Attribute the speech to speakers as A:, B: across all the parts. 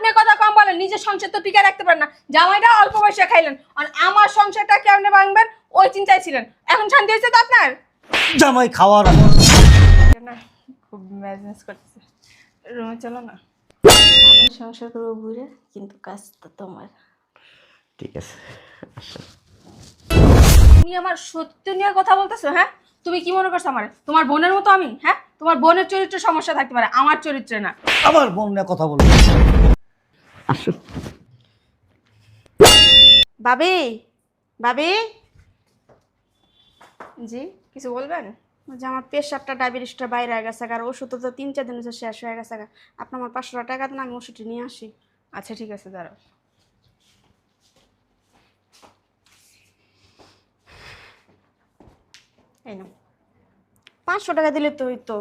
A: আপনি কথা কম বলেন নিজের সংসার তো টিকে রাখতে পারেন না। জামাইটা অল্প বয়সে খাইলেন আর আমার সংসারটা কেমনে ভাঙবেন ওই চিন্তায় ছিলেন। এখন শান্তি হয়েছে তো আপনার?
B: জামাই খাওয়ার
A: না খুব ম্যাজনেস করতেছে। রুমে চলো না।
C: আমি সংসার করব ঘুরে কিন্তু কাজটা তোমার।
B: ঠিক আছে
A: তুমি আমার সত্য নিয়ে কথা বলতেছো হ্যাঁ? তুমি কি মনে করছ আমার? তোমার বোনের মতো আমি হ্যাঁ? তোমার বোনের চরিত্রে সমস্যা থাকতে পারে আমার চরিত্রে না।
B: আমার বোন নিয়ে কথা বলব আসো
C: ভাবি ভাবি
A: জি কিছু বলবেন?
C: যে আমার প্রেশারটা ডায়াবেটিসটা বাইরে হয়ে গেছে আর ওষুধ তো তিন চার দিন হচ্ছে শেষ হয়ে গেছে গা। আপনি আমার পাঁচশো টাকা দেন আমি ওষুধটি নিয়ে আসি।
A: আচ্ছা ঠিক আছে দাঁড়াও। এই নাও।
C: পাঁচশো টাকা দিলে তো হইতো।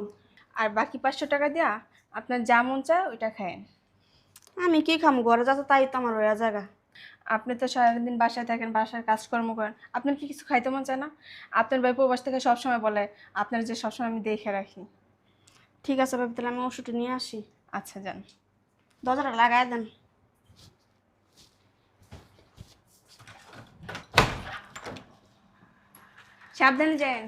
A: আর বাকি পাঁচশো টাকা দিয়া আপনার যা মন চায় ওইটা খায়েন।
C: আমি কি খামো? ঘরে যাচ্ছে তাই তো আমার হয়ে জায়গা।
A: আপনি তো সারাদিন বাসায় থাকেন বাসার কাজকর্ম করেন। আপনার কি কিছু খাইতে মন চায় না? আপনার ভাই প্রবাস থেকে সবসময় বলে আপনার যে সবসময় আমি দেখে রাখি।
C: ঠিক আছে ভাবি তাহলে আমি ওষুধটি নিয়ে আসি।
A: আচ্ছা যান।
C: দরজাটা লাগাই দেন।
A: সাবধানে যান।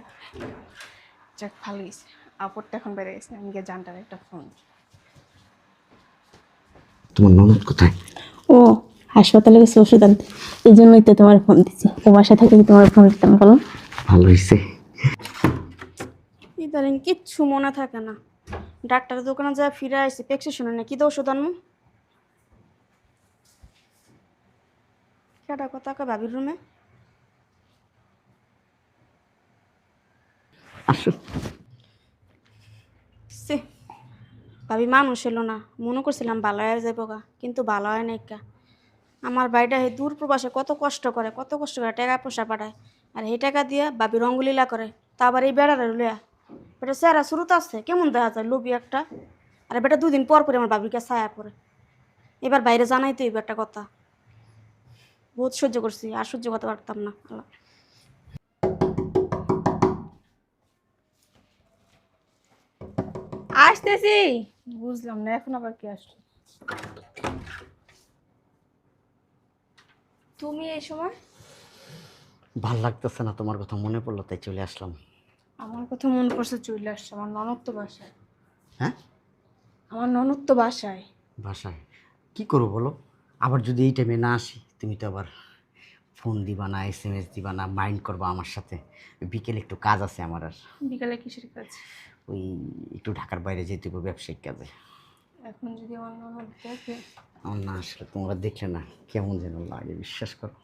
A: যাক ভালো গেছে আপরটা এখন বেড়ে গেছে। আমি গিয়ে জানটার একটা ফোন।
B: তোমার ননদ কোথায়?
D: ও হাসপাতালে গেছে ওষুধ আনতে। এই জন্যই তো তোমার ফোন দিচ্ছি ও বাসা থেকে কি তোমার ফোন দিতাম বলো?
B: ভালো হয়েছে
C: ইদানিং কিচ্ছু মনে থাকে না। ডাক্তারের দোকানে যা ফিরে আসছি পেক্সি শুনে না। কি তো ওষুধ আনব কেটা কথা কয় ভাবির রুমে?
B: আসো।
C: ভাবি, মানুষ এলো না। মনে করছিলাম ভালো হয়ে যাব গা, কিন্তু ভালো হয় নাই কা আমার বাড়িটা এই দূর প্রবাসে কত কষ্ট করে, কত কষ্ট করে টাকা পয়সা পাঠায়। আর এই টাকা দিয়ে ভাবি রঙ্গলীলা করে। তা আবার এই বেড়ারে লইয়া। বেটা স্যারা শুরুতে আসছে কেমন দেখা যায় লোভি একটা। আর বেটা দুদিন পর পরে আমার বাবিকে ছায়া পরে এবার বাইরে জানাই তো একটা কথা। বহুত সহ্য করছি, আর সহ্য করতে পারতাম না, আল্লাহ।
A: আসতেছি। বুঝলাম না এখন আবার কি আসলো তুমি এই সময়?
B: ভালো লাগতেছে না তোমার কথা মনে পড়ল তাই চলে আসলাম।
A: আমার কথা মনে পড়ছে চলে আসছে আমার ননদ তো বাসায়।
B: হ্যাঁ?
A: আমার ননদ তো বাসায়।
B: বাসায়? কি করব বলো? আবার যদি এই টাইমে না আসি তুমি তো আবার ফোন দিবা না এস এম এস দিবা না মাইন্ড করবা আমার সাথে। বিকেলে একটু কাজ আছে আমার আর।
A: বিকেলে কিসের কাজ?
B: ওই একটু ঢাকার বাইরে যেতে হবে ব্যবসায়িক কাজে।
A: এখন যদি আমার ননদ দেখে?
B: আমার না আসলে তোমরা দেখলে না কেমন যেন লাগে বিশ্বাস করো।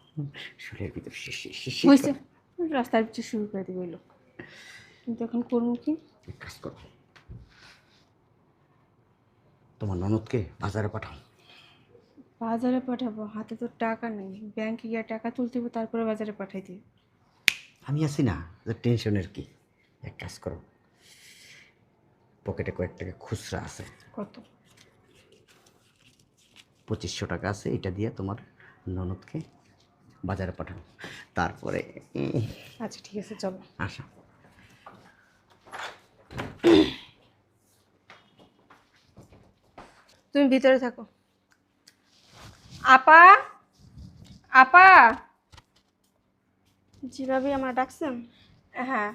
B: শরীরের ভিতরে
A: হয়েছে। রাস্তার পিছু শুরু করে দিবে লোক কিন্তু এখন করব কি?
B: এক কাজ করো। তোমার ননদকে বাজারে পাঠাও।
A: বাজারে পাঠাবো হাতে তো টাকা নেই। ব্যাংকে গিয়ে টাকা তুলতে হবে তারপরে বাজারে পাঠাই দিই।
B: আমি আছি না টেনশনের কি? এক কাজ করো। পকেটে কয়েক টাকা খুচরা আছে।
A: কত?
B: পঁচিশশো টাকা আছে এটা দিয়ে তোমার ননদকে বাজারে পাঠানো। তারপরে
A: আচ্ছা ঠিক আছে চলো।
B: আসা।
A: তুমি ভিতরে থাকো। আপা আপা!
C: জি ভাবি আমার ডাকছেন?
A: হ্যাঁ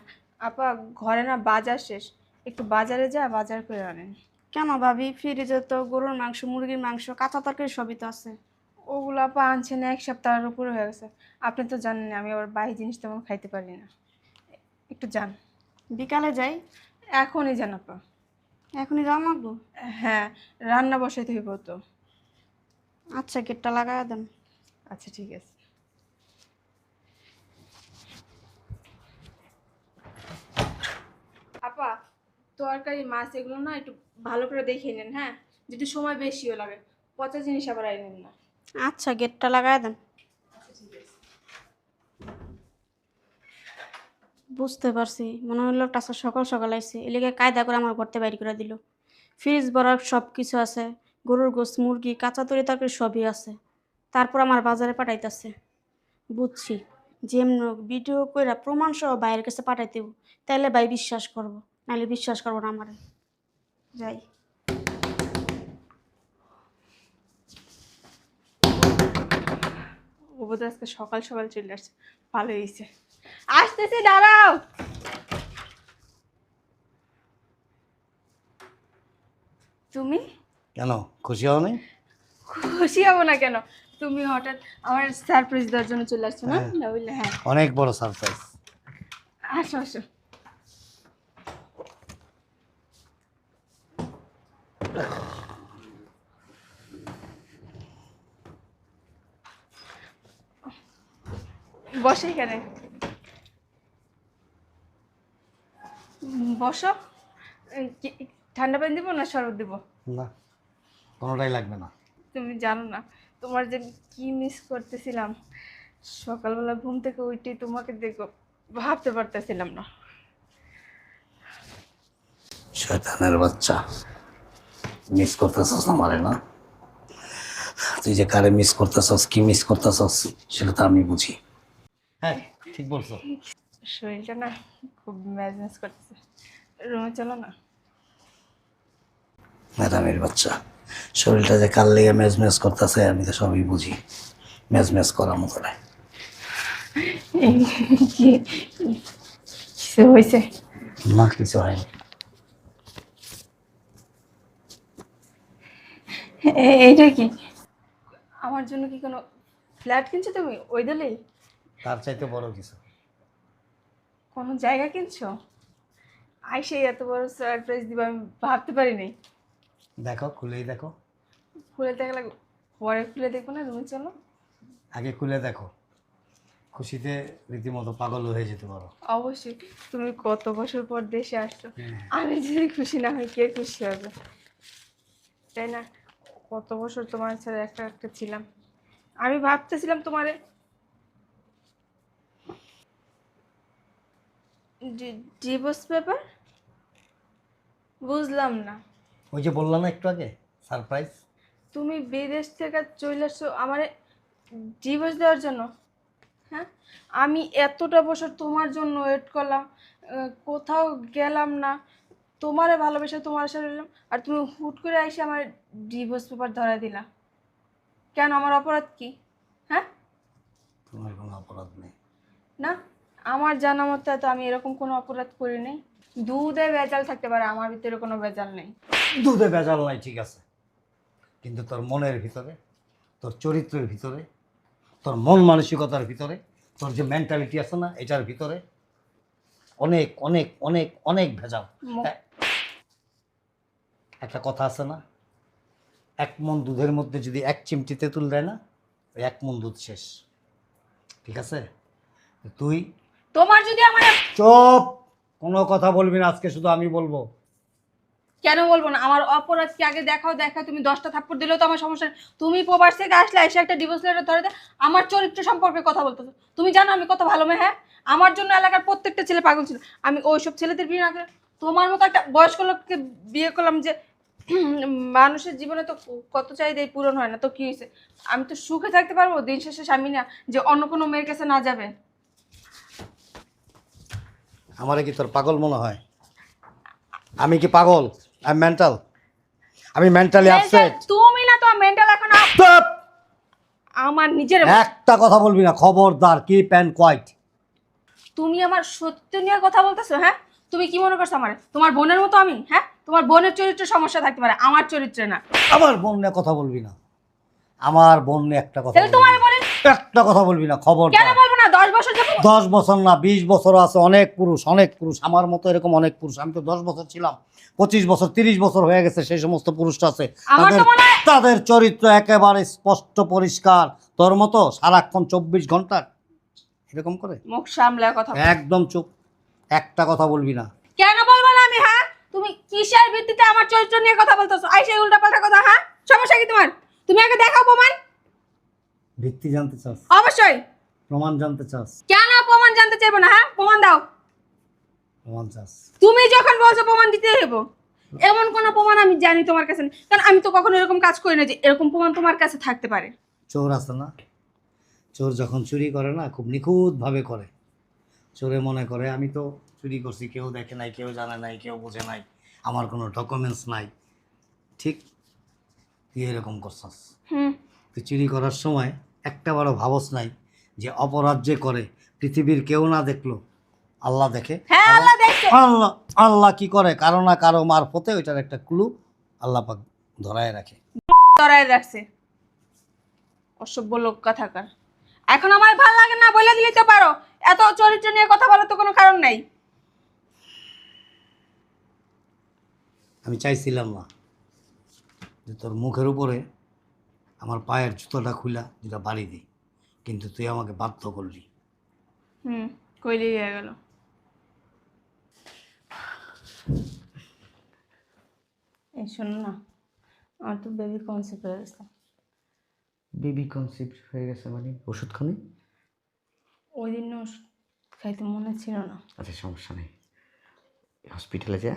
A: আপা ঘরে না বাজার শেষ। একটু বাজারে যা বাজার করে আনেন
C: কেন ভাবি? ফ্রিজে তো গরুর মাংস মুরগির মাংস কাঁচা তরকারি সবই তো আছে।
A: ওগুলো আপা আনছে না এক সপ্তাহের উপরে হয়ে গেছে। আপনি তো জানেন আমি আবার বাহি জিনিস তেমন খাইতে পারি না। একটু যান।
C: বিকালে যাই?
A: এখনই যান আপা।
C: এখনই যাওয়া লাগবো
A: হ্যাঁ রান্না বসাইতে হইব তো।
C: আচ্ছা গেটটা লাগাই দেন।
A: আচ্ছা ঠিক আছে আপা তরকারি, মাছ এগুলো না একটু ভালো করে দেখিয়ে নেন হ্যাঁ? যদি সময় বেশিও লাগে। পচা জিনিস আবার আইনেন না।
C: আচ্ছা গেটটা লাগাই দেন। বুঝতে পারছি। মনে হলো টাসা সকাল সকাল আইসে এলিগে কায়দা করে আমার ঘরতে বাইর করে দিল। ফ্রিজ ভরা সব কিছু আছে। গরুর গোস মুরগি, কাঁচা তরি তরকারি সবই আছে। তারপর আমার বাজারে পাঠাইতেছে। বুঝছি। যেমন ভিডিও কইরা প্রমাণ সহ বাইরের কাছে পাঠাইতে হইব। তাইলে ভাই বিশ্বাস করব। নাহলে বিশ্বাস করব না আমারে। যাই।
A: বোধ আজকে সকাল সকাল চলে আসছে। ভালো হয়েছে। আসতেছি দাঁড়াও। তুমি?
E: কেন? খুশি হও নি
A: খুশি হব না কেন? তুমি হঠাৎ আমার সারপ্রাইজ দেওয়ার জন্য চলে আসছো না? না বললে হ্যাঁ।
E: অনেক বড় সারপ্রাইজ
A: আসো আসো। বসে এখানে। বসো। ঠান্ডা পানি দিব না শরবত দিব?
E: না কোনোটাই লাগবে না।
A: তুমি জানো না তোমার যে কি মিস করতেছিলাম। সকালবেলা ঘুম থেকে উঠে তোমাকে দেখো ভাবতে পারতেছিলাম না।
E: শয়তানের বাচ্চা। মিস করতেছস আমারে না? তুই যে কারে মিস করতেছস কি মিস করতেছস সেটা তো আমি বুঝি। হ্যাঁ ঠিক বলছো।
A: শরীরটা না খুব ম্যাজনেস করতেছে। রুমে চলো না।
E: ম্যাডামের বাচ্চা। শরীরটা যে কাল লেগে মেজ মেজ করতেছে আমি তো সবই বুঝি। মেজ মেজ করার মতো
A: কি কিছু হয়েছে
E: না কিছু হয়নি।
A: এইটা কি? আমার জন্য কি কোনো ফ্ল্যাট কিনছো তুমি? ওই দলেই
E: তার চাইতে বড় কিছু।
A: কোনো জায়গা কিনছো? আইসে এত বড় সারপ্রাইজ দিবা আমি ভাবতে পারিনি।
E: দেখো খুলেই দেখো।
A: খুলে দেখলে পরে খুলে দেখব না রুমে চলো
E: আগে খুলে দেখো। খুশিতে রীতিমতো পাগল হয়ে যেতে পারো।
A: অবশ্যই তুমি কত বছর পর দেশে আসছো। আমি যদি খুশি না হই কে খুশি হবে? তাই না? কত বছর তোমার ছাড়া একটা একটা ছিলাম। আমি ভাবতেছিলাম তোমারে। Divorce paper? বুঝলাম না।
E: ওই যে বললাম না একটু আগে সারপ্রাইজ।
A: তুমি বিদেশ থেকে চলে আসছো আমারে ডিভোর্স দেওয়ার জন্য? হ্যাঁ? আমি এতটা বছর তোমার জন্য ওয়েট করলাম কোথাও গেলাম না। তোমারে ভালোবেসে তোমার সাথে রইলাম আর তুমি হুট করে এসে আমার ডিভোর্স পেপার ধরা দিলা। কেন? আমার অপরাধ কি? হ্যাঁ?
E: তোমার কোনো অপরাধ নেই।
A: না আমার জানা মতে তো আমি এরকম কোনো অপরাধ করি নাই। দুধে ভেজাল থাকতে পারে আমার ভিতরে কোনো ভেজাল নেই।
E: দুধে ভেজাল নাই ঠিক আছে। কিন্তু তোর মনের ভিতরে তোর চরিত্রের ভিতরে তোর মন মানসিকতার ভিতরে তোর যে মেন্টালিটি আছে না এটার ভিতরে অনেক অনেক অনেক অনেক ভেজাল। একটা কথা আছে না? এক মন দুধের মধ্যে যদি এক চিমটি তেঁতুল দেয় না ওই এক মন দুধ শেষ। ঠিক আছে? তুই?
A: তোমার যদি আমার
E: চুপ! কোনো কথা বলবি না আজকে শুধু আমি বলব।
A: কেন বলব না? আমার অপরাধ কি আগে দেখাও দেখা তুমি দশটা থাপ্পড় দিলেও তো আমার সমস্যা নেই। তুমি প্রবাস থেকে আসলে এসে একটা ডিভোর্স লেটার ধরে দেয় আমার চরিত্র সম্পর্কে কথা বলতেছো। তুমি জানো আমি কত ভালো মেয়ে হ্যাঁ? আমার জন্য এলাকার প্রত্যেকটা ছেলে পাগল ছিল। আমি ওইসব ছেলেদের বিয়ে না করে তোমার মতো একটা বয়স্ক লোককে বিয়ে করলাম যে মানুষের জীবনে তো কত চাহিদাই পূরণ হয় না। তো কি হয়েছে? আমি তো সুখে থাকতে পারব? দিন শেষে স্বামী না যে অন্য কোনো মেয়ের কাছে না যাবে?
E: আমার কি তোর পাগল মনে হয়? আমি কি পাগল? আমি মেন্টাল আমি মেন্টালি আপসেট
A: তুমি না তো মেন্টাল এখন আপ- আমার নিজের
E: একটা কথা বলবি না খবরদার কি প্যান কোয়াইট
A: তুমি আমার সত্য নিয়ে কথা বলতেছো হ্যাঁ? তুমি কি মনে করছ আমার? তোমার বোনের মতো আমি হ্যাঁ? তোমার বোনের চরিত্রে সমস্যা থাকতে পারে আমার চরিত্রে না।
E: আমার বোন নিয়ে কথা বলবি না। আমার বোন নিয়ে একটা কথা
A: তাহলে
E: বলবি
A: তোমার
E: না।
A: বলে
E: একটা কথা বলবি না খবর
A: কেন বলব না? দশ বছর
E: দশ বছর না বিশ বছর আছে অনেক পুরুষ অনেক পুরুষ আমার মতো এরকম অনেক পুরুষ। আমি তো দশ বছর ছিলাম পঁচিশ বছর তিরিশ বছর হয়ে গেছে সেই সমস্ত পুরুষটা আছে।
A: আমার তো
E: তাদের-
A: মনে হয়-
E: তাদের চরিত্র একেবারে স্পষ্ট পরিষ্কার। তোর মতো সারাক্ষণ চব্বিশ ঘণ্টা। এরকম করে?
A: মুখ সামলায় কথা বলো।
E: একদম চুপ। একটা কথা বলবি না।
A: কেন বলব না? তুমি কিসের ভিত্তিতে আমার চরিত্র নিয়ে কথা বলতেছো? আই সেই উল্টা পাল্টা কথা হ্যাঁ? সমস্যা কি তোমার? তুমি আগে দেখাও প্রমাণ।
E: ভিত্তি জানতে চাস।
A: অবশ্যই।
E: প্রমাণ জানতে চাস।
A: কেন প্রমাণ জানতে চাইব না হ্যাঁ? প্রমাণ দাও।
E: প্রমাণ চাস।
A: তুমি যখন বলছো প্রমাণ দিতে হইব এমন কোনো প্রমাণ আমি জানি তোমার কাছে নেই কারণ আমি তো কখনো এরকম কাজ করি না যে এরকম প্রমাণ তোমার কাছে থাকতে পারে।
E: চোর আছে না? চোর যখন চুরি করে না খুব নিখুঁতভাবে করে। চোরে মনে করে আমি তো চুরি করছি কেউ দেখে নাই কেউ জানে নাই কেউ বোঝে নাই আমার কোনো ডকুমেন্টস নাই। ঠিক তুই এরকম করছস।
A: হুম।
E: তুই চুরি করার সময় একটা বড় ভাবস নাই যে অপরাধ যে করে পৃথিবীর কেউ না দেখল আল্লাহ দেখে।
A: হ্যাঁ আল্লাহ
E: আল্লাহ আল্লাহ কি করে? কারও না কারও মারফতে ওইটার একটা ক্লু আল্লাহ পাক ধরায় রাখে।
A: তরাই রাখছে। অসভ্য লোক কথাকার। এখন আমার ভালো লাগে না বলে দিলে তো পারো। এত চরিত্র নিয়ে কথা বলার তো কোনো কারণ নাই।
E: আমি চাইছিলাম না যে তোর মুখের উপরে আমার পায়ের জুতোটা খুলা যেটা বাড়ি দিই কিন্তু তুই আমাকে বাধ্য করলি।
A: হুম হয়ে গেল।
C: এই শোনো না আমার তো বেবি কনসেপ্ট হয়ে গেছে।
B: বেবি কনসেপ্ট হয়ে গেছে মানে ওষুধ খানে
C: ওই দিন ওষুধ খাইতে মনে ছিল না।
B: আচ্ছা সমস্যা নেই। হসপিটালে যা।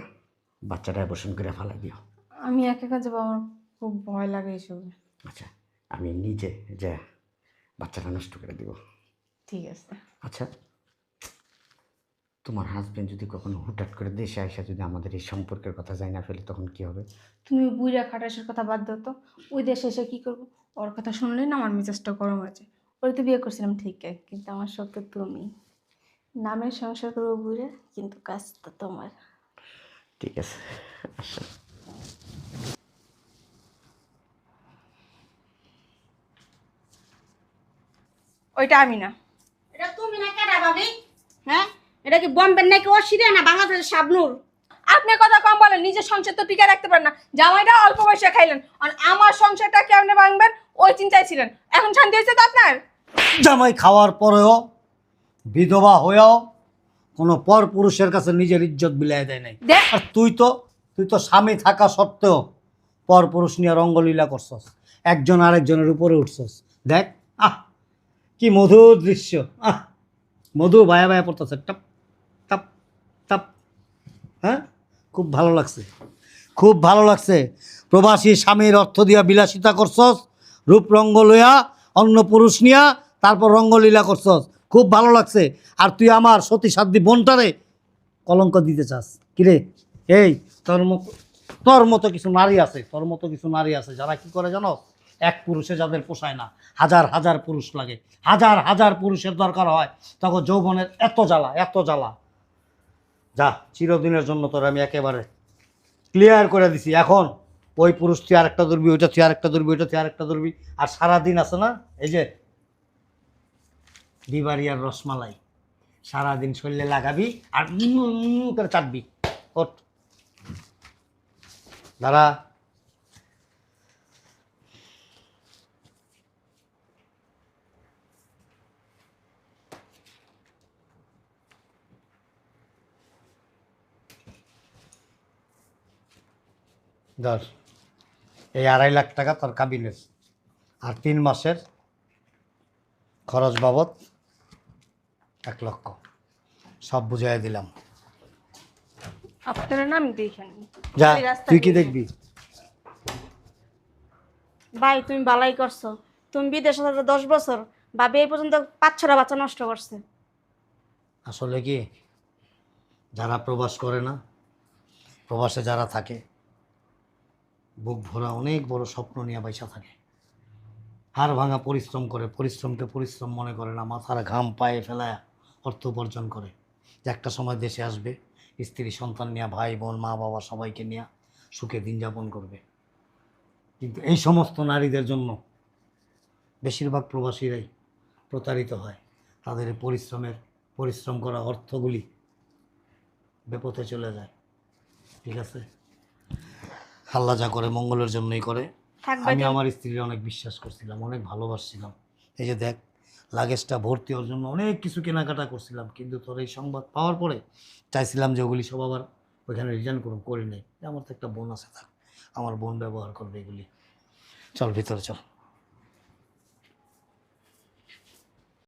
B: বাচ্চাটা অ্যাবর্শন করে ফেলাই দিও।
C: আমি একা যাব আমার খুব ভয় লাগে এসবে
B: আচ্ছা আমি নিজে যা বাচ্চাটা নষ্ট করে দিব।
C: ঠিক আছে।
B: আচ্ছা তোমার হাজবেন্ড যদি কখনো হুটহাট করে দেশে আসা যদি আমাদের এই সম্পর্কের কথা জানি না ফেলে তখন কি হবে?
C: তুমি বুইরা খাটাসের কথা বাদ দাও তো। ওই দেশে এসে কী করব? ওর কথা শুনলে না আমার মেজাজটা গরম আছে ওর তো বিয়ে করছিলাম ঠিক আছে কিন্তু আমার সত্য তুমি। নামের সংসার করব বুইরা কিন্তু কাজটা তোমার।
B: ঠিক আছে। আচ্ছা
A: ওইটা আমি না।
F: এটা তুমি না কেডা ভাবি? হ্যাঁ? এটা কি বম্বের নাকি অসিরিয়া না বাংলাদেশের শাবনুর?
A: আপনি কথা কম বলেন নিজের সংসার তো টিকে রাখতে পারেন না। জামাইটা অল্প বয়সে খাইলেন আর আমার সংসারটা কেমনে ভাঙবেন ওই চিন্তায় ছিলেন। এখন শান্তি হয়েছে তো আপনার?
E: জামাই খাওয়ার পরেও বিধবা হয়েও কোনো পর পুরুষের কাছে নিজের ইজ্জত বিলাই দেয় নাই। আর তুই তো তুই তো স্বামী থাকা সত্ত্বেও পর পুরুষ নিয়ে রঙ্গলীলা করছস। একজন আরেকজনের উপরে উঠছস। দেখ আহ কি মধুর দৃশ্য আহ মধু বায়া বায়া পড়তেছে। টাপ টাপ টাপ। হ্যাঁ? খুব ভালো লাগছে। খুব ভালো লাগছে। প্রবাসী স্বামীর অর্থ দিয়া বিলাসিতা করছস রূপ রঙ্গ লইয়া অন্য পুরুষ নিয়া তারপর রঙ্গলীলা করছস। খুব ভালো লাগছে। আর তুই আমার সতী সাধ্যী বোনটারে কলঙ্ক দিতে চাস। কিরে এই, তোর মতো তোর মতো কিছু নারী আছে, তোর মতো কিছু নারী আছে যারা কি করে জানো? এক পুরুষে যাদের পোষায় না, হাজার হাজার পুরুষ লাগে। হাজার হাজার পুরুষের দরকার হয়, তখন যৌবনের এত জ্বালা এত জ্বালা। যা, চিরদিনের জন্য তোর আমি একেবারে ক্লিয়ার করে দিছি। এখন ওই পুরুষ তুই আরেকটা ধরবি, ওইটা তুই আরেকটা ধরবি, ওইটা তুই আরেকটা ধরবি। আর সারাদিন আছে না, এই যে বিবারিয়ার রসমালাই। সারাদিন শরীরে লাগাবি আর করে চাটবি। ওঠ। দাঁড়া। ধর। এই আড়াই লাখ টাকা তোর কাবিনের। আর তিন মাসের খরচ বাবদ এক লক্ষ। সব বুঝাই দিলাম।
A: আপনারা না আমি দেখেন
E: যা তুই কি দেখবি?
C: ভাই তুমি বালাই করছ। তুমি বিদেশে থাকো দশ বছর ভাবি এই পর্যন্ত পাঁচ ছটা বাচ্চা নষ্ট করছে।
E: আসলে কি? যারা প্রবাস করে না প্রবাসে যারা থাকে বুক ভরা অনেক বড় স্বপ্ন নিয়ে পয়সা থাকে। হাড় ভাঙা পরিশ্রম করে পরিশ্রমকে পরিশ্রম মনে করে না মাথার ঘাম পায়ে ফেলায়। অর্থ উপার্জন করে। যে একটা সময় দেশে আসবে স্ত্রী সন্তান নিয়ে ভাই বোন মা বাবা সবাইকে নিয়ে সুখে দিন যাপন করবে। কিন্তু এই সমস্ত নারীদের জন্য বেশিরভাগ প্রবাসীরাই প্রতারিত হয়। তাদের পরিশ্রমের পরিশ্রম করা অর্থগুলি বেপথে চলে যায়। ঠিক আছে? আল্লাহ যা করে মঙ্গলের জন্যই করে। আমি আমার স্ত্রীর অনেক বিশ্বাস করছিলাম অনেক ভালোবাসছিলাম। এই যে দেখ লাগেজটা ভর্তি হওয়ার জন্য অনেক কিছু কেনাকাটা করছিলাম। কিন্তু তোর এই সংবাদ পাওয়ার পরে চাইছিলাম যে ওগুলি সব আবার ওইখানে রিটার্ন করুন, করি নাই। আমার তো একটা বোন আছে থাক আমার বোন ব্যবহার করবে এগুলি। চল, ভিতরে চল।